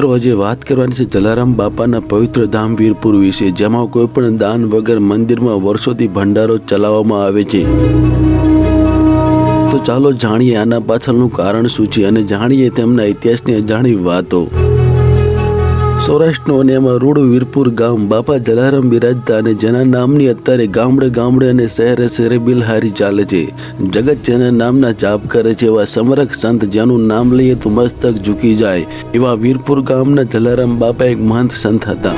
મિત્રો, આજે વાત કરવાની છે જલારામ બાપાના પવિત્ર ધામ વીરપુર વિશે, જેમાં કોઈ પણ દાન વગર મંદિરમાં વર્ષોથી ભંડારો ચલાવવામાં આવે છે. તો ચાલો જાણીએ આના પાછળનું કારણ શું છે અને જાણીએ તેમના ઇતિહાસની અજાણી વાતો. સૌરાષ્ટ્રનું અને એમાં રૂડ, વીરપુર ગામ, બાપા જલારામ બિરાજતા અને જેના નામની અત્યારે ગામડે ગામડે અને શહેરે શહેરે બિલહારી ચાલે છે. જગત જેના નામના જાપ કરે છે એવા સમરક સંત જેનું નામ લઈએ તો મસ્તક ઝૂકી જાય. એવા વીરપુર ગામના જલારામ બાપા એક મહંત સંત હતા.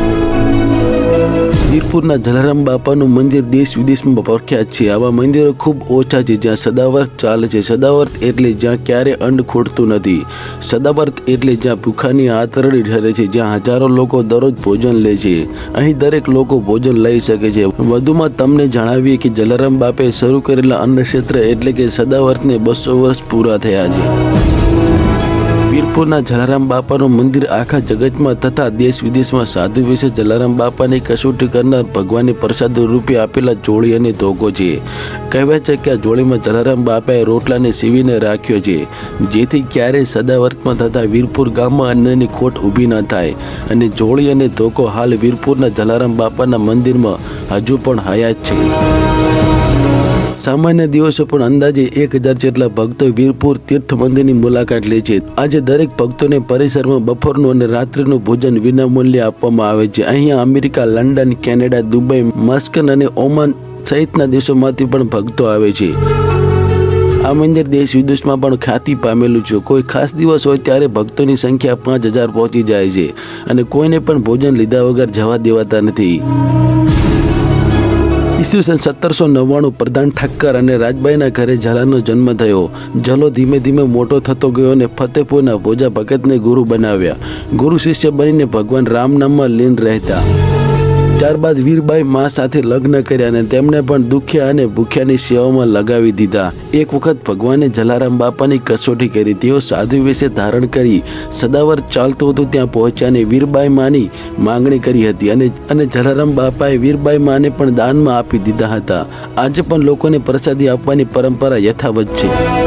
વીરપુરના જલારામ બાપાનું મંદિર દેશ વિદેશમાં પ્રખ્યાત છે. આવા મંદિરો ખૂબ ઓછા છે, જ્યાં સદાવર્ત ચાલે છે. સદાવર્ત એટલે જ્યાં ક્યારે અંડ ખોટતું નથી. સદાવર્ત એટલે જ્યાં ભૂખાની આતરડી ઠરે છે, જ્યાં હજારો લોકો દરરોજ ભોજન લે છે. અહીં દરેક લોકો ભોજન લઈ શકે છે. વધુમાં તમને જણાવીએ કે જલારામ બાપે શરૂ કરેલા અન્નક્ષેત્ર એટલે કે સદાવર્તને બસો વર્ષ પૂરા થયા છે. વીરપુરના જલારામ બાપાનું મંદિર આખા જગતમાં તથા દેશ વિદેશમાં સાધુ વિશે જલારામ બાપાની કસોટી કરનાર ભગવાનની પ્રસાદ રૂપે આપેલા જોળી અને ધોકો છે. કહેવાય છે કે આ જોળીમાં જલારામ બાપાએ રોટલાને સીવીને રાખ્યો છે, જેથી ક્યારેય સદાવર્તમાં થતા વીરપુર ગામમાં અન્નની ખોટ ઊભી ન થાય. અને જોળી અને ધોકો હાલ વીરપુરના જલારામ બાપાના મંદિરમાં હજુ પણ હયાત છે. સામાન્ય દિવસો પણ અંદાજે એક હજાર જેટલા ભક્તો વીરપુર તીર્થ મંદિરની મુલાકાત લે છે. આજે દરેક ભક્તોને પરિસરમાં બપોરનું અને રાત્રિનું ભોજન વિનામૂલ્યે આપવામાં આવે છે. અહીંયા America, London, Canada, Dubai, Muscat અને ઓમાન સહિતના દેશોમાંથી પણ ભક્તો આવે છે. આ મંદિર દેશ વિદેશમાં પણ ખ્યાતિ પામેલું છે. કોઈ ખાસ દિવસ હોય ત્યારે ભક્તોની સંખ્યા પાંચ હજાર પહોંચી જાય છે અને કોઈને પણ ભોજન લીધા વગર જવા દેવાતા નથી. ઈસવીસન સત્તરસો નવ્વાણું પ્રધાન ઠક્કર અને રાજબાઈના ઘરે ઝાલાનો જન્મ થયો. ઝલો ધીમે ધીમે મોટો થતો ગયો અને ફતેપુરના ભોજા ભગતને ગુરુ બનાવ્યા. ગુરુ શિષ્ય બનીને ભગવાન રામ નામમાં લીન રહેતા. ત્યારબાદ વીરબાઈ મા સાથે લગ્ન કર્યા અને તેમને પણ દુખ્યા અને ભૂખ્યાની સેવામાં લગાવી દીધા. એક વખત ભગવાને જલારામ બાપાની કસોટી કરી, તેઓ સાધુ વિશે ધારણ કરી, સદાવર ચાલતું હતું ત્યાં પહોંચ્યા અને વીરબાઈ માની માંગણી કરી હતી અને અને જલારામ બાપાએ વીરબાઈ માને પણ દાનમાં આપી દીધા હતા. આજે પણ લોકોને પ્રસાદી આપવાની પરંપરા યથાવત છે.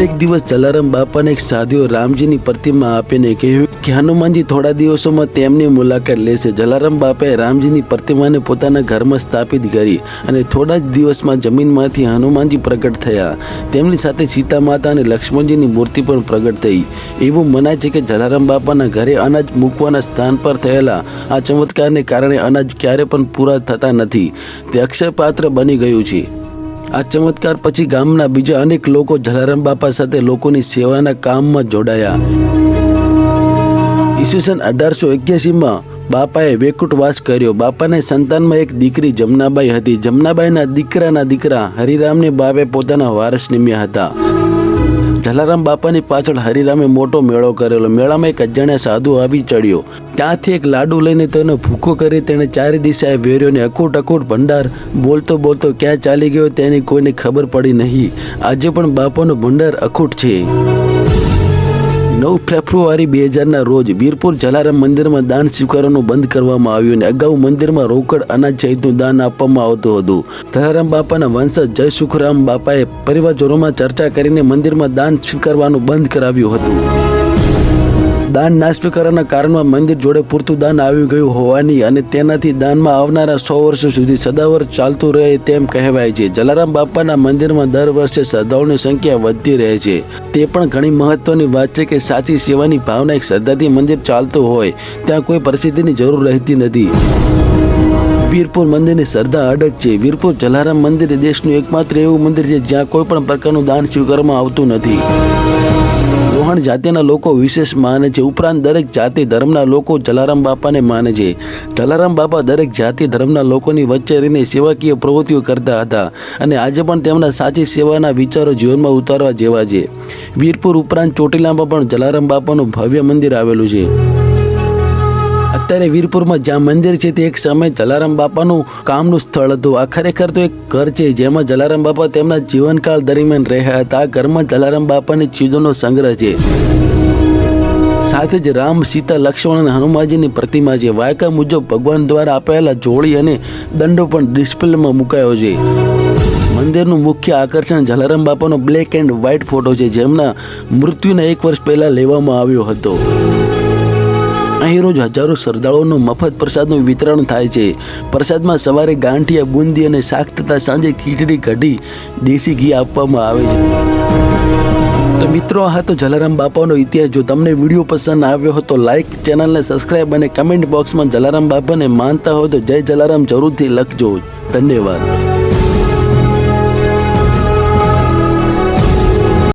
એક દિવસ જલારામ બાપાને એક સાધુઓ રામજીની પ્રતિમા આપીને કહ્યું કે હનુમાનજી થોડા દિવસોમાં તેમની મુલાકાત લેશે. જલારામ બાપાએ રામજીની પ્રતિમાને પોતાના ઘરમાં સ્થાપિત કરી અને થોડા જ દિવસમાં જમીનમાંથી હનુમાનજી પ્રગટ થયા. તેમની સાથે સીતા માતા અને લક્ષ્મણજીની મૂર્તિ પણ પ્રગટ થઈ. એવું મનાય છે કે જલારામ બાપાના ઘરે અનાજ મૂકવાના સ્થાન પર થયેલા આ ચમત્કારને કારણે અનાજ ક્યારે પણ પૂરા થતા નથી. તે અક્ષયપાત્ર બની ગયું છે. આ ચમત્કાર પછી ગામના બીજા અનેક લોકો જલારામ બાપા સાથે લોકોની સેવાના કામમાં જોડાયા. ઈસવીસન અઢારસો એક્યાસીમાં બાપાએ વેકુટવાસ કર્યો. બાપાને સંતાનમાં એક દીકરી જમનાબાઈ હતી. જમનાબાઈના દીકરાના દીકરા હરિરામને બાપે પોતાના વારસ નિમ્યા હતા. જલારામ બાપાની પાછળ હરિરામે મોટો મેળો કરેલો. મેળામાં એક અજાણ્યા સાધુ આવી ચડ્યો. ત્યાંથી એક લાડુ લઈને તેને ભૂખો કરી તેણે ચારે દિશાએ વેર્યોને અકૂટ અકૂટ ભંડાર બોલતો બોલતો ક્યાં ચાલી ગયો તેની કોઈને ખબર પડી નહીં. આજે પણ બાપાનો ભંડાર અખૂટ છે. નવ ફેબ્રુઆરી બે હજારના રોજ વીરપુર જલારામ મંદિરમાં દાન સ્વીકારવાનું બંધ કરવામાં આવ્યું અને અગાઉ મંદિરમાં રોકડ અનાજ સહિતનું દાન આપવામાં આવતું હતું. જલારામ બાપાના વંશજ જય સુખરામ બાપાએ પરિવારજનોમાં ચર્ચા કરીને મંદિરમાં દાન સ્વીકારવાનું બંધ કરાવ્યું હતું. દાન ના કરવાના કારણમાં મંદિર જોડે પૂરતું દાન આવી ગયું હોવાની અને તેનાથી દાનમાં આવનારા સો વર્ષો સુધી સદાવર ચાલતું રહે તેમ કહેવાય છે. જલારામ બાપાના મંદિરમાં દર વર્ષે શ્રદ્ધાળુની સંખ્યા વધતી રહે છે. તે પણ ઘણી મહત્વની વાત છે કે સાચી સેવાની ભાવના એક શ્રદ્ધાથી મંદિર ચાલતું હોય, ત્યાં કોઈ પરિસ્થિતિની જરૂર રહેતી નથી. વીરપુર મંદિરની શ્રદ્ધા અડગ છે. વીરપુર જલારામ મંદિર દેશનું એકમાત્ર એવું મંદિર છે જ્યાં કોઈ પણ પ્રકારનું દાન સ્વીકારવામાં આવતું નથી. રોહણ જાતિના લોકો વિશેષ માને છે. ઉપરાંત દરેક જાતિ ધર્મના લોકો જલારામ બાપાને માને છે. જલારામ બાપા દરેક જાતિ ધર્મના લોકોની વચ્ચે રહીને સેવાકીય પ્રવૃત્તિઓ કરતા હતા અને આજે પણ તેમના સાચી સેવાના વિચારો જીવનમાં ઉતારવા જેવા છે. વીરપુર ઉપરાંત ચોટીલામાં પણ જલારામ બાપાનું ભવ્ય મંદિર આવેલું છે. અત્યારે વીરપુરમાં જ્યાં મંદિર છે તે એક સમય જલારામ બાપાનું કામનું સ્થળ હતું. આ ખરેખર તો એક ઘર છે જેમાં જલારામ બાપા તેમના જીવનકાળ દરમિયાન રહ્યા હતા. આ ઘરમાં જલારામ બાપાની ચીજોનો સંગ્રહ છે. સાથે જ રામ, સીતા, લક્ષ્મણ અને હનુમાનજીની પ્રતિમા છે. વાયકા મુજબ ભગવાન દ્વારા અપાયેલા જોડી અને દંડો પણ ડિસ્પ્લેમાં મુકાયો છે. મંદિરનું મુખ્ય આકર્ષણ જલારામ બાપાનો બ્લેક એન્ડ વ્હાઇટ ફોટો છે, જેમના મૃત્યુના એક વર્ષ પહેલા લેવામાં આવ્યો હતો. અહીં રોજ હજારો શ્રદ્ધાળુઓનું મફત પ્રસાદનું વિતરણ થાય છે. પ્રસાદમાં સવારે ગાંઠિયા, બુંદી અને શાક તથા સાંજે ખીચડી, કઢી, દેશી ઘી આપવામાં આવે છે. તો મિત્રો, આ તો જલારામ બાપાનો ઇતિહાસ. જો તમને વીડિયો પસંદ આવ્યો હોય તો લાઇક ચેનલને સબસ્ક્રાઈબ અને કમેન્ટ બોક્સમાં જલારામ બાપાને માનતા હોય તો જય જલારામ જરૂરથી લખજો. ધન્યવાદ.